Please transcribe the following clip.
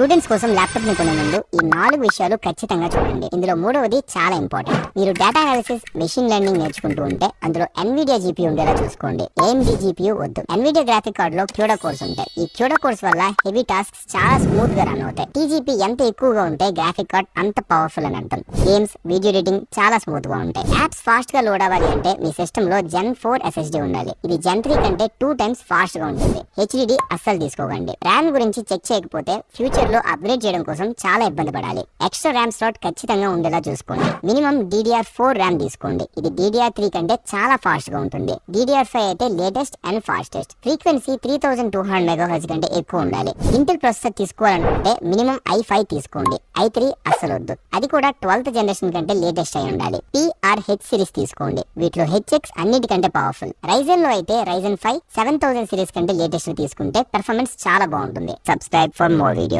Students కోసం ల్యాప్టాప్ని కొనే ముందు ఈ నాలుగు విషయాలు ఖచ్చితంగా చూడండి. ఇందులో మూడవది చాలా ఇంపార్టెంట్. మీరు డేటా అనాలిసిస్ మెషిన్ లెర్నింగ్ నేర్చుకుంటూ ఉంటే అందులో ఎన్విడియా జీపీ ఉండేలా చూసుకోండి. ఏఎండి జీపీయూ వద్దు. ఎన్విడియా గ్రాఫిక్ కార్డ్లో క్యూడా కోర్స్ ఉంటాయి. ఈ క్యూడా కోర్స్ వల్ల హెవీ టాస్క్స్ చాలా స్మూత్గా రన్ అవుతాయి టీజీపీ ఎంత ఎక్కువగా ఉంటే గ్రాఫిక్ కార్డ్ అంత పవర్ఫుల్ అని అర్థం. గేమ్స్ వీడియో ఎడిటింగ్ చాలా స్మూత్గా ఉంటాయి. యాప్స్ ఫాస్ట్గా లోడ్ అవ్వాలి అంటే మీ సిస్టమ్లో జెన్ ఫోర్ ఎస్ఎస్డి ఉండాలి. ఇది జెన్ త్రీ కంటే టూ టైమ్స్ ఫాస్ట్గా ఉంటుంది హెచ్డిడి అస్సలు తీసుకోకండి. ర్యామ్ గురించి చెక్ చేయకపోతే ఫ్యూచర్ లో అప్గ్రేడ్ చేయడం కోసం చాలా ఇబ్బంది పడాలి. ఎక్స్ట్రా ర్యామ్ స్లాట్ ఖచ్చితంగా ఉండేలా చూసుకోండి. మినిమం డిడిఆర్ ఫోర్ ర్యామ్ తీసుకోండి. ఇది డిడిఆర్ త్రీ కంటే చాలా ఫాస్ట్గా ఉంటుంది. డిడిఆర్ ఫైవ్ అయితే latest and fastest frequency three thousand two hundred మెగాహెచ్ కంటే ఎక్కువ ఉండాలి. ఇంటెల్ ప్రాసెసర్ తీసుకోవాలనుకుంటే మినిమం ఐ ఫైవ్ తీసుకోండి. ఐ త్రీ అస్సలు వద్దు. అది కూడా ట్వెల్త్ జనరేషన్ కంటే లేటెస్ట్ అయి ఉండాలి. పిఆర్ హెచ్ సిరీస్ తీసుకోండి. వీటిలో హెచ్ఎక్స్ అన్నిటికంటే పవర్ఫుల్ రైజన్లో అయితే Ryzen five seven thousand series కంటే లేటెస్ట్ తీసుకుంటే పెర్ఫార్మెన్స్ చాలా బాగుంటుంది. Subscribe for more video